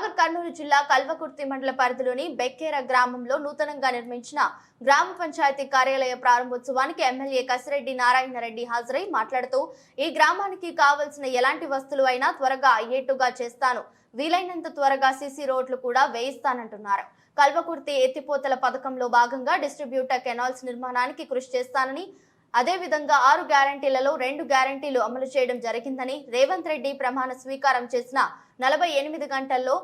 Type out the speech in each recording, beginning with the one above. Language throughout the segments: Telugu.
నాగర్ కర్నూలు జిల్లా కల్వకుర్తి మండల పరిధిలోని బెక్కేర గ్రామంలో నూతనంగా నిర్మించిన గ్రామ పంచాయతీ కార్యాలయ ప్రారంభోత్సవానికి ఎమ్మెల్యే కసిరెడ్డి నారాయణరెడ్డి హాజరై మాట్లాడుతూ ఈ గ్రామానికి కావలసిన ఎలాంటి వస్తువులు అయినా త్వరగా అయ్యేట్టుగా చేస్తాను. వీలైనంత త్వరగా సీసీ రోడ్లు కూడా వేయిస్తానంటున్నారు. కల్వకుర్తి ఎత్తిపోతల పథకంలో భాగంగా డిస్ట్రిబ్యూటర్ కెనాల్స్ నిర్మాణానికి కృషి చేస్తానని అదేవిధంగా ఆరు గ్యారంటీలలో రెండు గ్యారంటీలు అమలు చేయడం జరిగిందని రేవంత్ రెడ్డి ప్రమాణ స్వీకారం చేసిన నలభై ఎనిమిది గంటల్లో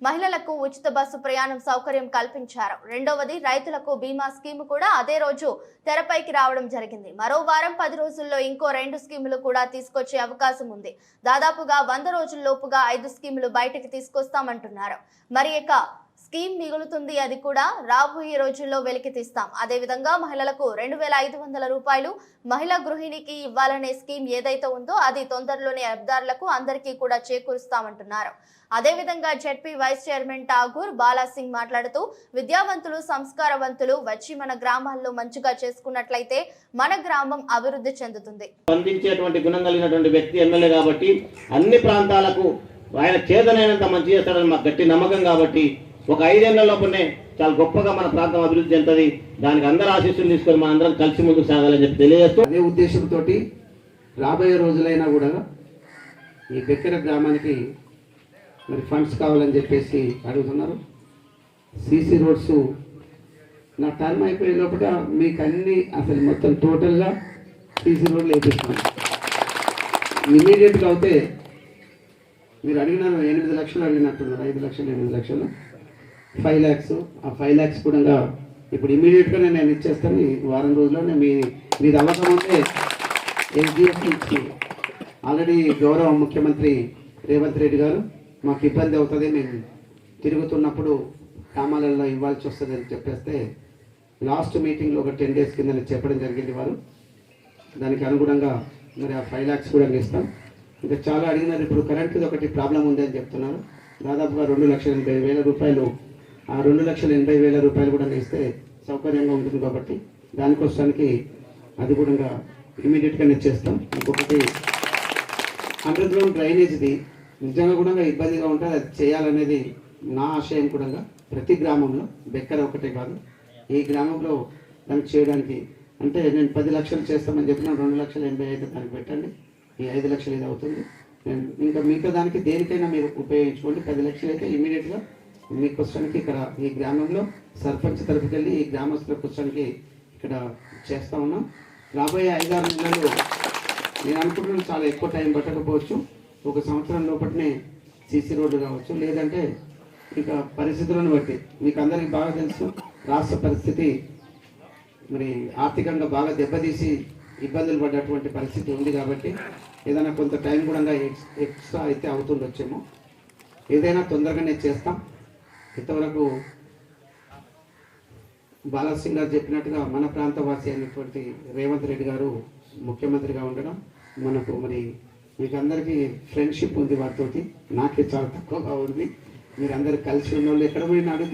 మహిళలకు ఉచిత బస్సు ప్రయాణం సౌకర్యం కల్పించారు. రెండవది రైతులకు బీమా స్కీమ్ కూడా అదే రోజు తెరపైకి రావడం జరిగింది. మరో వారం పది రోజుల్లో ఇంకో రెండు స్కీములు కూడా తీసుకొచ్చే అవకాశం ఉంది. దాదాపుగా వంద రోజుల్లోపుగా ఐదు స్కీములు బయటకు తీసుకొస్తామంటున్నారు. మరి ఇక స్కీమ్ మిగులుతుంది. అది కూడా రాబోయే రోజుల్లో వెలికి తీస్తాం. అదేవిధంగా మహిళలకు రెండు వేల ఐదు వందల రూపాయలు మహిళా గృహిణికి ఇవ్వాలనే స్కీమ్ ఏదైతే ఉందో అది తొందరలోనే అబ్దారులకు అందరికీ కూడా చేకూరుస్తామంటున్నారు. అదేవిధంగా ZP vice chairman Tagore Balasingh మాట్లాడుతూ విద్యావంతులు సంస్కారవంతులు వచ్చి మన గ్రామాల్లో మంచిగా చేసుకున్నట్లయితే మన గ్రామం అభివృద్ధి చెందుతుంది. స్పందించేటువంటి గుణం కలిగినటువంటి వ్యక్తి ఎమ్మెల్యే కాబట్టి అన్ని ప్రాంతాలకు ఆయన చేతనైనంత మంచి చేస్తాడని మాకు గట్టి నమ్మకం కాబట్టి ఒక ఐదేళ్ళ లోపలనే చాలా గొప్పగా మన ప్రాంతం అభివృద్ధి చెందుతుంది. దానికి అందరు ఆశీస్సులు తీసుకొని మన అందరం కలిసి ముందుకు సాగాలని చెప్పి తెలియజేస్తూ అదే ఉద్దేశంతో రాబోయే రోజులైనా కూడా ఈ బెక్కెర గ్రామానికి మరి ఫండ్స్ కావాలని చెప్పేసి అడుగుతున్నారు. సీసీ రోడ్స్ నా టర్మ్ అయిపోయే లోపల మీకు అన్ని అసలు మొత్తం టోటల్గా సీసీ రోడ్లు వేపిస్తున్నాను. ఇమీడియట్గా అయితే మీరు అడిగినారు ఎనిమిది లక్షలు అడిగినట్టున్నారు ఐదు లక్షలు ఎనిమిది లక్షలు. ఫైవ్ ల్యాక్స్ ఆ ఫైవ్ ల్యాక్స్ కూడా ఇప్పుడు ఇమీడియట్గానే నేను ఇచ్చేస్తాను. వారం రోజుల్లోనే మీ మీది అవసరం ఉంటే ఎస్డిఎఫ్ నుంచి ఆల్రెడీ గౌరవ ముఖ్యమంత్రి రేవంత్ రెడ్డి గారు మాకు ఇబ్బంది అవుతుంది. మేము తిరుగుతున్నప్పుడు గ్రామాలలో ఇవ్వాల్సి వస్తుంది అని చెప్పేస్తే లాస్ట్ మీటింగ్లో ఒక టెన్ డేస్ కింద చెప్పడం జరిగింది వారు. దానికి అనుగుణంగా మరి ఆ ఫైవ్ ల్యాక్స్ కూడా ఇస్తాం. ఇంకా చాలా అడిగినారు ఇప్పుడు కరెంట్ది ఒకటి ప్రాబ్లం ఉంది అని చెప్తున్నారు. దాదాపుగా రెండు లక్షల ఎనభై వేల రూపాయలు ఆ రెండు లక్షల ఎనభై వేల రూపాయలు కూడా ఇస్తే సౌకర్యంగా ఉంటుంది కాబట్టి దానికోసానికి అది కూడా ఇమీడియట్గా ఇచ్చేస్తాం ఇంకొకటి అండర్ గ్రౌండ్ డ్రైనేజ్ది నిజంగా కూడా ఇబ్బందిగా ఉంటుంది అది చేయాలనేది నా ఆశయం కూడా ప్రతి గ్రామంలో బెక్కర ఒకటే కాదు. ఈ గ్రామంలో దానికి చేయడానికి అంటే నేను పది లక్షలు చేస్తామని చెప్పిన రెండు లక్షల ఎనభై ఐదు దానికి పెట్టండి. ఈ ఐదు లక్షలు ఇది అవుతుంది. ఇంకా మిగతా దానికి దేనికైనా మీరు ఉపయోగించుకోండి. పది లక్షలు అయితే ఇమీడియట్గా మీ క్వశ్చన్కి ఇక్కడ ఈ గ్రామంలో సర్పంచ్ తరఫుకి వెళ్ళి ఈ గ్రామస్తుల క్వశ్చన్కి ఇక్కడ చేస్తా ఉన్నాం. రాబోయే ఐదారు నెలలు నేను అనుకుంటున్నాను చాలా ఎక్కువ టైం పట్టకపోవచ్చు. ఒక సంవత్సరం లోపలనే సీసీ రోడ్డు కావచ్చు లేదంటే ఇక పరిస్థితులను బట్టి. మీకు అందరికీ బాగా తెలుసు రాష్ట్ర పరిస్థితి మరి ఆర్థికంగా బాగా దెబ్బతీసి ఇబ్బందులు పడ్డటువంటి పరిస్థితి ఉంది కాబట్టి ఏదైనా కొంత టైం కూడా ఎక్స్- ఎక్స్ట్రా అయితే అవుతుండొచ్చేమో. ఏదైనా తొందరగానే చేస్తాం. ఇంతవరకు బాలాసింగ్ గారు చెప్పినట్టుగా మన ప్రాంతవాసి అయినటువంటి రేవంత్ రెడ్డి గారు ముఖ్యమంత్రిగా ఉండడం మనకు మరి మీకు అందరికీ ఫ్రెండ్షిప్ ఉంది వారితోటి. నాకే చాలా తక్కువగా ఉంది. మీరు అందరు కలిసి ఉన్న వాళ్ళు ఎక్కడ పోయినా